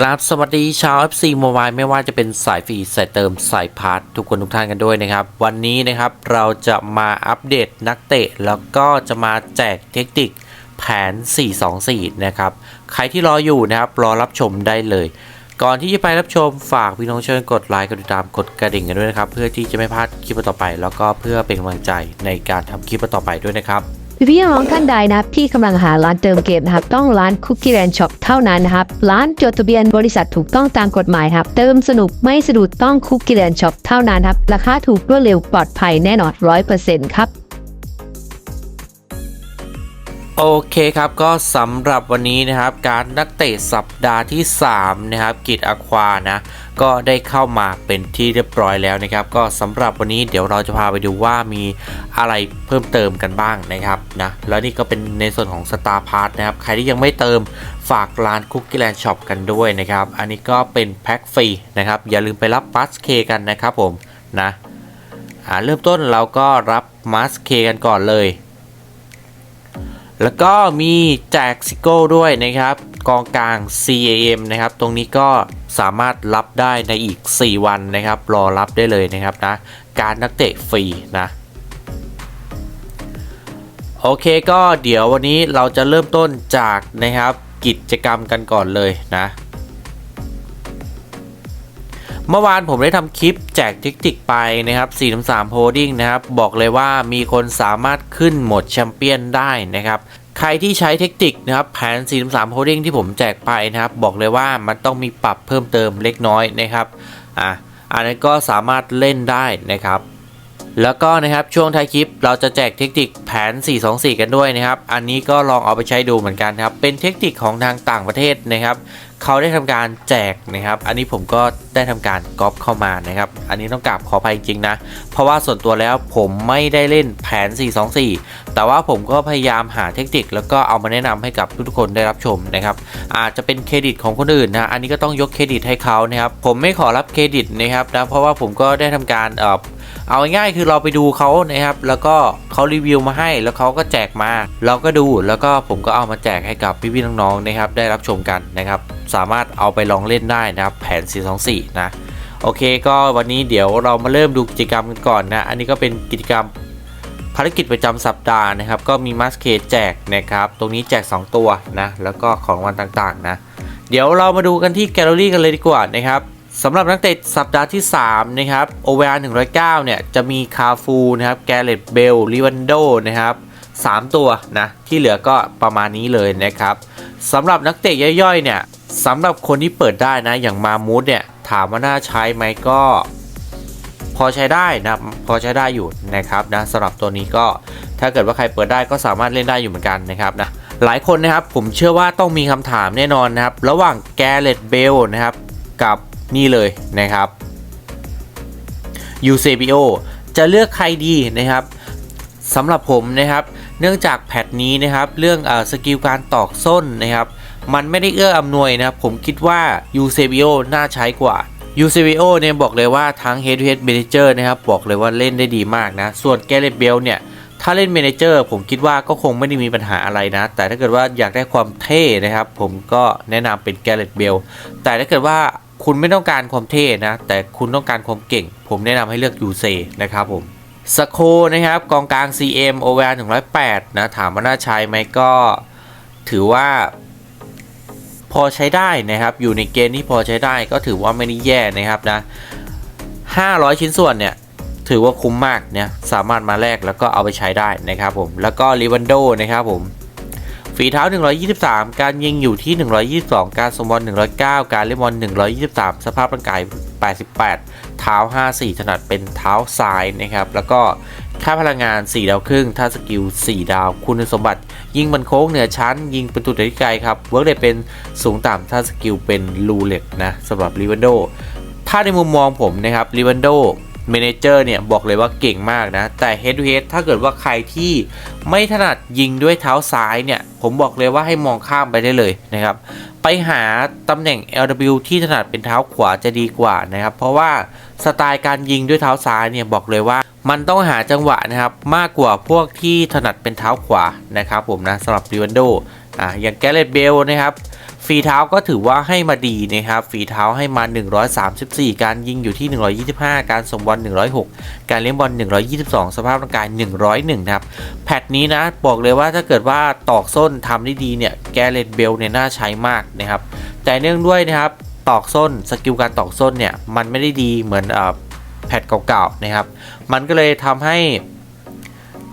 กราบสวัสดีชาว FC Mobile ไม่ว่าจะเป็นสายฟรีสายเติมสายพาร์ททุกคนทุกท่านกันด้วยนะครับ วันนี้นะครับเราจะมาอัปเดตนักเตะ แล้วก็จะมาแจกเทคนิคแผน 424 นะครับ ใครที่รออยู่นะครับ รอรับชมได้เลย ก่อนที่จะไปรับชมฝากพี่น้องเชิญกดไลค์กดติดตามกดกระดิ่งกันด้วยนะครับ เพื่อที่จะไม่พลาดคลิปต่อไป แล้วก็เพื่อเป็นกำลังใจในการทำคลิปต่อไปด้วยนะครับ พี่น้องท่านใดนะพี่กำลังหาร้านเติมเกมนะครับ ต้องร้านคุกกี้แรนช็อปเท่านั้นนะครับ ร้านจดทะเบียนบริษัทถูกต้องตามกฎหมายครับ เติมสนุกไม่สะดุดต้องคุกกี้แรนช็อปเท่านั้นครับ ราคาถูกรวดเร็วปลอดภัยแน่นอนร้อยเปอร์เซ็นต์ครับ โอเคครับก็สำหรับวันนี้นะครับ การนักเตะสัปดาห์ที่ 3 นะครับกิจอควานะก็ได้เข้ามาเป็นที่เรียบร้อยแล้วนะครับ ก็สำหรับวันนี้เดี๋ยวเราจะพาไปดูว่ามีอะไรเพิ่มเติมกันบ้างนะครับนะแล้วนี่ก็เป็นในส่วนของ Star p a s s นะครับ ใครที่ยังไม่เติมฝากร้านคุกกี้แลนด์ช็อปกันด้วยนะครับ อันนี้ก็เป็นแพ็คฟรีนะครับ อย่าลืมไปรับบัสเคกันนะครับผมนะเริ่มต้นเราก็รับมัสเคกันก่อนเลย แล้วก็มีแจกซิโก้ด้วยนะครับ กองกลาง CAM นะครับ ตรงนี้ก็สามารถรับได้ในอีก 4 วันนะครับ รอรับได้เลยนะครับนะ การนักเตะฟรีนะ โอเคก็เดี๋ยววันนี้เราจะเริ่มต้นจากนะครับกิจกรรมกันก่อนเลยนะ เมื่อวานผมได้ทำคลิปแจกเทคนิคไปนะครับ4-3โฮดิ้งนะครับ บอกเลยว่ามีคนสามารถขึ้นหมดแชมเปี้ยนได้นะครับใครที่ใช้เทคนิคนะครับแผน 4-3โฮดดิ้งที่ผมแจกไปนะครับ บอกเลยว่ามันต้องมีปรับเพิ่มเติมเล็กน้อยนะครับ อะอันนั้นก็สามารถเล่นได้นะครับ แล้วก็นะครับช่วงท้ายคลิปเราจะแจกเทคนิคแผน 424 กันด้วยนะครับ อันนี้ก็ลองเอาไปใช้ดูเหมือนกันครับ เป็นเทคนิคของทางต่างประเทศนะครับ เขาได้ทำการแจกนะครับ อันนี้ผมก็ได้ทำการก๊อปเข้ามานะครับ อันนี้ต้องกราบขออภัยจริงๆนะ เพราะว่าส่วนตัวแล้วผมไม่ได้เล่นแผน 424 แต่ว่าผมก็พยายามหาเทคนิค แล้วก็เอามาแนะนำให้กับทุกๆคนได้รับชมนะครับ อาจจะเป็นเครดิตของคนอื่นนะ อันนี้ก็ต้องยกเครดิตให้เขานะครับ ผมไม่ขอรับเครดิตนะครับนะ เพราะว่าผมก็ได้ทำการเอ่อ เอาง่ายๆคือเราไปดูเขานะครับ แล้วก็เขารีวิวมาให้ แล้วเขาก็แจกมา เราก็ดู แล้วก็ผมก็เอามาแจกให้กับพี่ๆน้องๆนะครับ ได้รับชมกันนะครับ สามารถเอาไปลองเล่นได้นะครับ แผน 424 นะ โอเค ก็วันนี้เดี๋ยวเรามาเริ่มดูกิจกรรมกันก่อนนะ อันนี้ก็เป็นกิจกรรมภารกิจประจำสัปดาห์นะครับ ก็มีมัสเคแจกนะครับ ตรงนี้แจก 2 ตัวนะ แล้วก็ของรางวัลต่างๆนะ เดี๋ยวเรามาดูกันที่แกลเลอรี่กันเลยดีกว่านะครับ สำหรับนักเตะสัปดาห์ที่ 3 นะครับ OVR 109 เนี่ย จะมีคาฟูนะครับแกเรตเบลลิวันโดนะครับ 3 ตัวนะ ที่เหลือก็ประมาณนี้เลยนะครับสำหรับนักเตะย่อยๆ เนี่ยสำหรับคนที่เปิดได้นะ อย่างมามูดเนี่ย ถามว่าน่าใช้ไหมก็ พอใช้ได้นะพอใช้ได้อยู่นะครับนะสำหรับตัวนี้ก็ถ้าเกิดว่าใครเปิดได้ก็สามารถเล่นได้อยู่เหมือนกันนะครับนะหลายคนนะครับผมเชื่อว่าต้องมีคำถามแน่นอนนะครับ ระหว่างแกเรตเบลนะครับกับ นี่เลยนะครับ UCBO จะเลือกใครดีนะครับสำหรับผมนะครับ เนื่องจากแพทนี้นะครับ เรื่องอสกิลการตอกส้นนะครับ มันไม่ได้เอื้ออำนวยนะครับ ผมคิดว่า UCBO น่าใช้กว่า UCBO เนี่ยบอกเลยว่าทั้ง Head to Head Manager นะครับ บอกเลยว่าเล่นได้ดีมากนะ ส่วน g a r e t b e l เนี่ยถ้าเล่น Manager ผมคิดว่าก็คงไม่ได้มีปัญหาอะไรนะ แต่ถ้าเกิดว่าอยากได้ความเท่นะครับ ผมก็แนะนำเป็น g a r e t b e l แต่ถ้าเกิดว่า คุณไม่ต้องการความเท่นะ แต่คุณต้องการความเก่ง ผมแนะนำให้เลือก UC นะครับผมสโคนะครับกองกลาง CM OVR 108 นะ ถามว่าน่าใช้ไหมก็ถือว่าพอใช้ได้นะครับ อยู่ในเกณฑ์ที่พอใช้ได้ก็ถือว่าไม่ได้แย่นะครับนะ 500 ชิ้นส่วนเนี่ย ถือว่าคุ้มมากเนี่ย สามารถมาแลกแล้วก็เอาไปใช้ได้นะครับผม แล้วก็ริวันโดนะครับผม ฝีเท้า 123 การยิงอยู่ที่ 122 การสมบอล109 การเล่นบอล123 สภาพร่างกาย 88 เท้า 54 ถนัดเป็นเท้าซ้ายนะครับ แล้วก็ค่าพลังงาน 4 ดาวครึ่ง ท่าสกิล 4 ดาว คุณสมบัติ ยิงบันโค้งเหนือชั้น ยิงประตูได้ไกลครับ เวิร์กเดเป็นสูงต่ำท่าสกิลเป็นรูเล็กนะสำหรับริวันโด ถ้าในมุมมองผมนะครับริวันโด เมนเจอร์เนี่ยบอกเลยว่าเก่งมากนะ แต่ Head to Head ถ้าเกิดว่าใครที่ไม่ถนัดยิงด้วยเท้าซ้ายเนี่ย ผมบอกเลยว่าให้มองข้ามไปได้เลยนะครับ ไปหาตำแหน่ง LW ที่ถนัดเป็นเท้าขวาจะดีกว่านะครับ เพราะว่าสไตล์การยิงด้วยเท้าซ้ายเนี่ยบอกเลยว่ามันต้องหาจังหวะนะครับมากกว่าพวกที่ถนัดเป็นเท้าขวานะครับผมนะสำหรับริวันโดอะอย่างแกเรตเบลนะครับ ฝีเท้าก็ถือว่าให้มาดีนะครับ ฝีเท้าให้มา 134 การยิงอยู่ที่ 125 การส่งบอล 106 การเลี้ยงบอล 122 สภาพร่างกาย 101 นะครับ แพทนี้นะ บอกเลยว่าถ้าเกิดว่าตอกส้นทำได้ดีเนี่ย แกเรตเบลเนี่ยน่าใช้มากนะครับ แต่เนื่องด้วยนะครับ ตอกส้น สกิลการตอกส้นเนี่ย มันไม่ได้ดีเหมือนอแพทเก่าๆ นะครับ มันก็เลยทำให้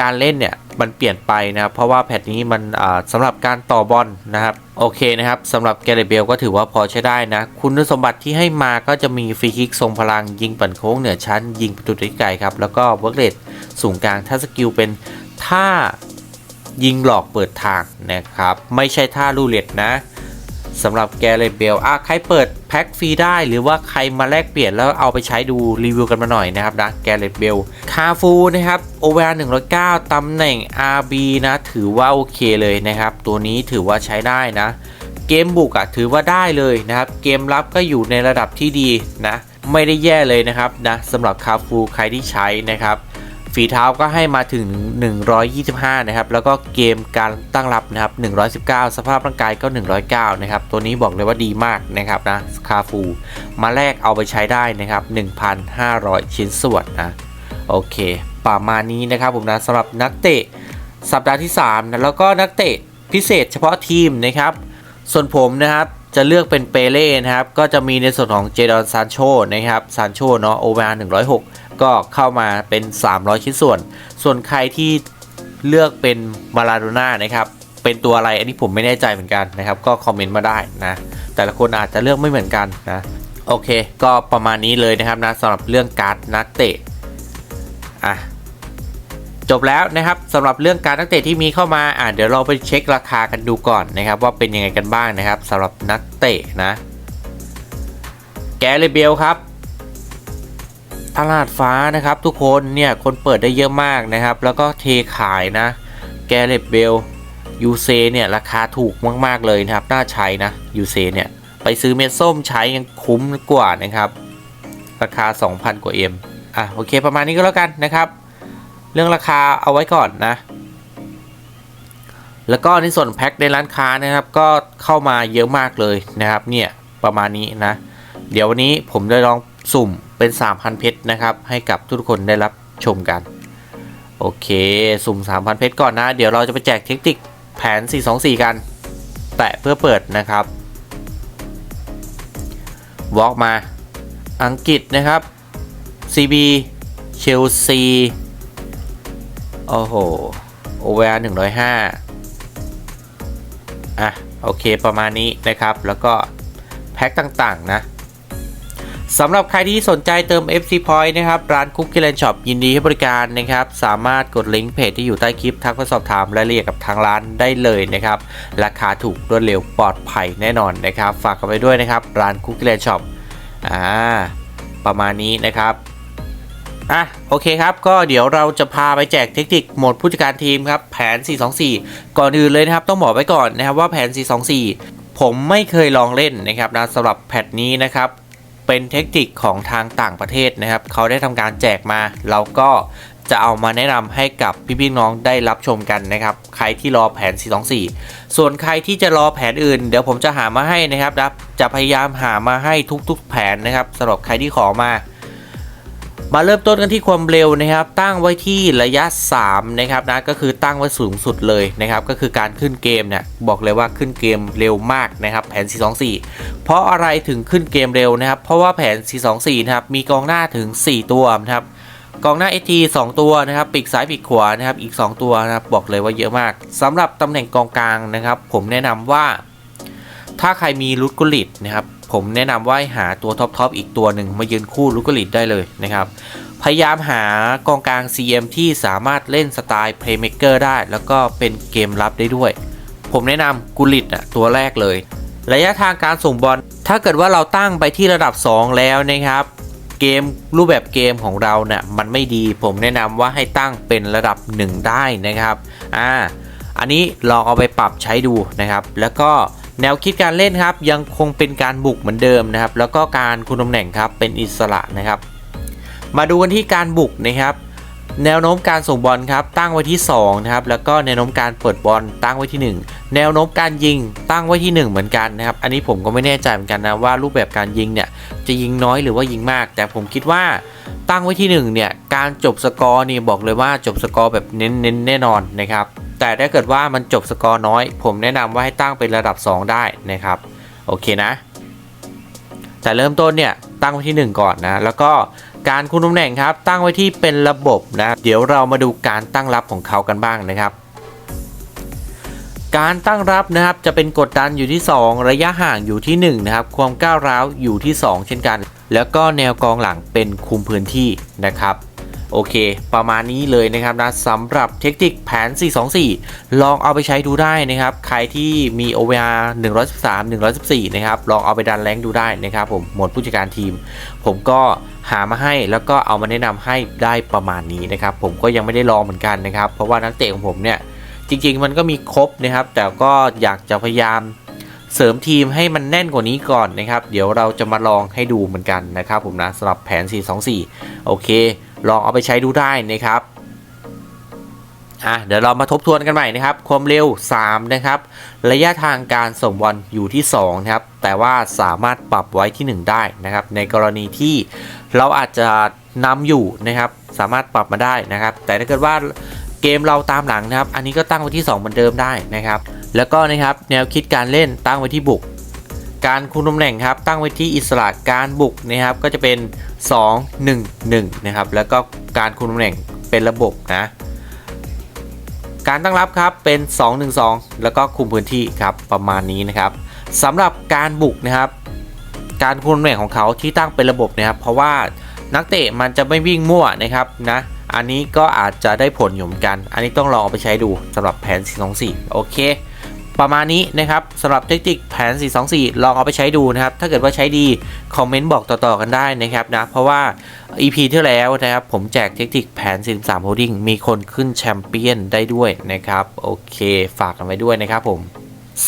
การเล่นเนี่ยมันเปลี่ยนไปนะครับ เพราะว่าแพทนี้มันอ่าสำหรับการต่อบอลนะครับโอเคนะครับสำหรับแกเรเบลก็ถือว่าพอใช้ได้นะ คุณสมบัติที่ให้มาก็จะมีฟรีคิกทรงพลังยิงปั่นโค้งเหนือชั้น ยิงประตูได้ไกลครับ แล้วก็เวิร์กเรทสูงกลางถ้าสกิลเป็นท่ายิงหลอกเปิดทางนะครับ ไม่ใช่ท่าลูเล็ตนะ สำหรับแกเรตเบลอะใครเปิดแพ็คฟรีได้ หรือว่าใครมาแลกเปลี่ยนแล้วเอาไปใช้ดูรีวิวกันมาหน่อยนะครับนะแกเรตเบลคาฟูนะครับโอเวอร์109ตำแหน่ง RB นะ ถือว่าโอเคเลยนะครับ ตัวนี้ถือว่าใช้ได้นะ เกมบุกอะถือว่าได้เลยนะครับ เกมรับก็อยู่ในระดับที่ดีนะ ไม่ได้แย่เลยนะครับนะสำหรับคาฟูใครที่ใช้นะครับ ฝีเท้าก็ให้มาถึง 125 นะครับ แล้วก็เกมการตั้งรับนะครับ 119 สภาพร่างกายก็ 109 นะครับ ตัวนี้บอกเลยว่าดีมากนะครับนะคาฟู มาแลกเอาไปใช้ได้นะครับ 1,500 ชิ้นส่วนนะ โอเค ประมาณนี้นะครับผมนะสำหรับนักเตะสัปดาห์ที่3นะแล้วก็นักเตะพิเศษเฉพาะทีมนะครับ ส่วนผมนะครับ จะเลือกเป็นเปเล่นะครับ ก็จะมีในส่วนของเจดอนซานโชนะครับซานโชเนาะโอเวอร์106 ก็เข้ามาเป็น 300 ชิ้นส่วน ส่วนใครที่เลือกเป็นมาลาโดน่านะครับ เป็นตัวอะไรอันนี้ผมไม่แน่ใจเหมือนกันนะครับ ก็คอมเมนต์มาได้นะ แต่ละคนอาจจะเลือกไม่เหมือนกันนะ โอเค ก็ประมาณนี้เลยนะครับนะสำหรับเรื่องการ์ดนักเตะอะ จบแล้วนะครับสำหรับเรื่องการนักเตะที่มีเข้ามาอะเดี๋ยวเราไปเช็คราคากันดูก่อนนะครับ ว่าเป็นยังไงกันบ้างนะครับสำหรับนักเตะนะแกเรเบลครับตลาดฟ้านะครับ ทุกคนเนี่ยคนเปิดได้เยอะมากนะครับ แล้วก็เทขายนะ แกเรเบลยูเซเนี่ยราคาถูกมากๆเลยนะครับ น่าใช้นะยูเซเนี่ยไปซื้อเม็ดส้มใช้ยังคุ้มกว่านะครับ ราคา 2,000 กว่าเอ็มอะโอเคประมาณนี้ก็แล้วกันนะครับ เรื่องราคาเอาไว้ก่อนนะ แล้วก็ในส่วนแพ็คในร้านค้านะครับ ก็เข้ามาเยอะมากเลยนะครับ เนี่ยประมาณนี้นะ เดี๋ยววันนี้ผมจะลองสุ่มเป็น 3,000 เพชรนะครับ ให้กับทุกคนได้รับชมกัน โอเค สุ่ม 3,000 เพชรก่อนนะ เดี๋ยวเราจะไปแจกเทคนิคแผน 424 กัน แตะเพื่อเปิดนะครับวอล์กมาอังกฤษนะครับ CB เชลซี โอ้โห โอเวอร์หนึ่งร้อยห้าอะ โอเคประมาณนี้นะครับ แล้วก็แพ็คต่างๆ นะสำหรับใครที่สนใจเติม FC Point นะครับ ร้านคุกกี้แลนด์ช็อปยินดีให้บริการนะครับ สามารถกดลิงก์เพจที่อยู่ใต้คลิปทักไปสอบถามรายละเอียดกับทางร้านได้เลยนะครับ ราคาถูกรวดเร็วปลอดภัยแน่นอนนะครับ ฝากกันไปด้วยนะครับ ร้านคุกกี้แลนด์ช็อปอ่าประมาณนี้นะครับ อะโอเคครับ ก็เดี๋ยวเราจะพาไปแจกเทคนิคโหมดผู้จัดการทีมครับ แผน 424 ก่อนอื่นเลยนะครับ ต้องบอกไว้ก่อนนะครับว่าแผน 424 ผมไม่เคยลองเล่นนะครับนะสำหรับแพทนี้นะครับเป็นเทคนิคของทางต่างประเทศนะครับ เขาได้ทำการแจกมา เราก็จะเอามาแนะนำให้กับพี่ๆน้องได้รับชมกันนะครับ ใครที่รอแผน 424 ส่วนใครที่จะรอแผนอื่น เดี๋ยวผมจะหามาให้นะครับนะจะพยายามหามาให้ทุกๆแผนนะครับสำหรับใครที่ขอมา มาเริ่มต้นกันที่ความเร็วนะครับ ตั้งไว้ที่ระยะ 3 นะครับนะก็คือตั้งไว้สูงสุดเลยนะครับ ก็คือการขึ้นเกมเนี่ยบอกเลยว่าขึ้นเกมเร็วมากนะครับ แผน 424 เพราะอะไรถึงขึ้นเกมเร็วนะครับ เพราะว่าแผน 424 นะครับ มีกองหน้าถึง 4 ตัวนะครับกองหน้า ST 2 ตัวนะครับปีกซ้ายปีกขวานะครับอีก 2 ตัวนะครับบอกเลยว่าเยอะมากสำหรับตำแหน่งกองกลางนะครับ ผมแนะนำว่า ถ้าใครมีลูดกุลิตนะครับผมแนะนำว่าให้หาตัวท็อปทอปอีกตัวหนึ่งมายืนคู่ลูดกุลิตได้เลยนะครับพยายามหากองกลาง CM ที่สามารถเล่นสไตล์ Playmaker ได้ แล้วก็เป็นเกมรับได้ด้วย ผมแนะนำกุลิตอะตัวแรกเลย ระยะทางการส่งบอล ถ้าเกิดว่าเราตั้งไปที่ระดับ 2 แล้วนะครับ เกมรูปแบบเกมของเราเนี่ยมันไม่ดี ผมแนะนำว่าให้ตั้งเป็นระดับ 1 ได้นะครับ อ่า อันนี้ลองเอาไปปรับใช้ดูนะครับ แล้วก็ แนวคิดการเล่นครับยังคงเป็นการบุกเหมือนเดิมนะครับ แล้วก็การคุมตำแหน่งครับเป็นอิสระนะครับ มาดูกันที่การบุกนะครับ แนวโน้มการส่งบอลครับตั้งไว้ที่2นะครับแล้วก็แนวโน้มการเปิดบอลตั้งไว้ที่ 1 แนวโน้มการยิงตั้งไว้ที่ 1 เหมือนกันนะครับ อันนี้ผมก็ไม่แน่ใจเหมือนกันนะว่ารูปแบบการยิงเนี่ยจะยิงน้อยหรือว่ายิงมาก แต่ผมคิดว่าตั้งไว้ที่1เนี่ยการจบสกอร์นี่บอกเลยว่าจบสกอร์แบบเน้นๆแน่นอนนะครับ แต่ถ้าเกิดว่ามันจบสกอร์น้อย ผมแนะนำว่าให้ตั้งเป็นระดับ 2 ได้นะครับ โอเคนะ แต่เริ่มต้นเนี่ยตั้งไว้ที่ 1 ก่อนนะ แล้วก็การคุมตำแหน่งครับ ตั้งไว้ที่เป็นระบบนะ เดี๋ยวเรามาดูการตั้งรับของเขากันบ้างนะครับ การตั้งรับนะครับจะเป็นกดดันอยู่ที่ 2 ระยะห่างอยู่ที่ 1 นะครับ ความก้าวร้าวอยู่ที่ 2 เช่นกัน แล้วก็แนวกองหลังเป็นคุมพื้นที่นะครับ โอเค ประมาณนี้เลยนะครับนะสำหรับเทคนิคแผน 424 ลองเอาไปใช้ดูได้นะครับ ใครที่มี OVR 113 114 นะครับ ลองเอาไปดันแรงดูได้นะครับผมหมดผู้จัดการทีม ผมก็หามาให้แล้วก็เอามาแนะนำให้ได้ประมาณนี้นะครับ ผมก็ยังไม่ได้ลองเหมือนกันนะครับ เพราะว่านักเตะของผมเนี่ย จริง ๆ มันก็มีครบนะครับ แต่ก็อยากจะพยายามเสริมทีมให้มันแน่นกว่านี้ก่อนนะครับ เดี๋ยวเราจะมาลองให้ดูเหมือนกันนะครับ ผมนะสำหรับแผน 424 โอเค ลองเอาไปใช้ดูได้นะครับอะเดี๋ยวเรามาทบทวนกันใหม่นะครับ ความเร็ว 3 นะครับ ระยะทางการส่งบอลอยู่ที่2นะครับ แต่ว่าสามารถปรับไว้ที่ 1 ได้นะครับ ในกรณีที่เราอาจจะนำอยู่นะครับ สามารถปรับมาได้นะครับ แต่ถ้าเกิดว่าเกมเราตามหลังนะครับ อันนี้ก็ตั้งไว้ที่ 2 เหมือนเดิมได้นะครับ แล้วก็นะครับแนวคิดการเล่นตั้งไว้ที่บุก การคุมตำแหน่งครับ ตั้งไว้ที่อิสระการบุกนะครับ ก็จะเป็น 2 1 1 นะครับ แล้วก็การคุมตำแหน่งเป็นระบบนะ การตั้งรับครับเป็น 2 1 2 แล้วก็คุมพื้นที่ครับประมาณนี้นะครับสำหรับการบุกนะครับ การคุมตำแหน่งของเขาที่ตั้งเป็นระบบนะครับ เพราะว่านักเตะมันจะไม่วิ่งมั่วนะครับนะอันนี้ก็อาจจะได้ผลอยู่เหมือนกัน อันนี้ต้องลองเอาไปใช้ดูสำหรับแผน 424 โอเค ประมาณนี้นะครับสำหรับเทคนิคแผน 424 ลองเอาไปใช้ดูนะครับ ถ้าเกิดว่าใช้ดี คอมเมนต์บอกต่อๆกันได้นะครับนะ เพราะว่า EP ที่แล้วนะครับ ผมแจกเทคนิคแผน 43 Holding มีคนขึ้นแชมเปี้ยนได้ด้วยนะครับ โอเค ฝากกันไว้ด้วยนะครับผม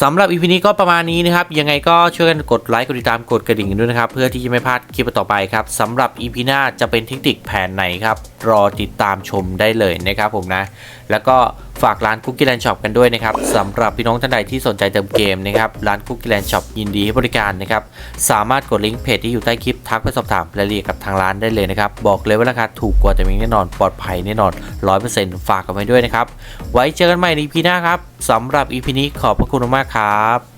สำหรับ EP นี้ก็ประมาณนี้นะครับ ยังไงก็ช่วยกันกดไลค์กดติดตามกดกระดิ่งด้วยนะครับ เพื่อที่จะไม่พลาดคลิปต่อไปครับสำหรับ EP หน้าจะเป็นเทคนิคแผนไหนครับ รอติดตามชมได้เลยนะครับผมนะ แล้วก็ ฝากร้านคุกกี้แลนด์ช็อปกันด้วยนะครับสำหรับพี่น้องท่านใดที่สนใจเติมเกมนะครับร้านคุกกี้แลนด์ช็อปยินดีให้บริการนะครับสามารถกดลิงก์เพจที่อยู่ใต้คลิปทักไปสอบถามรายละเอียดกับทางร้านได้เลยนะครับบอกเลยว่าราคาถูกกว่าแต่มีแน่นอนปลอดภัยแน่นอน100%ฝากกันไว้ด้วยนะครับไว้เจอกันใหม่ในพีหน้าครับสำหรับ EP นี้ขอบพระคุณมากครับ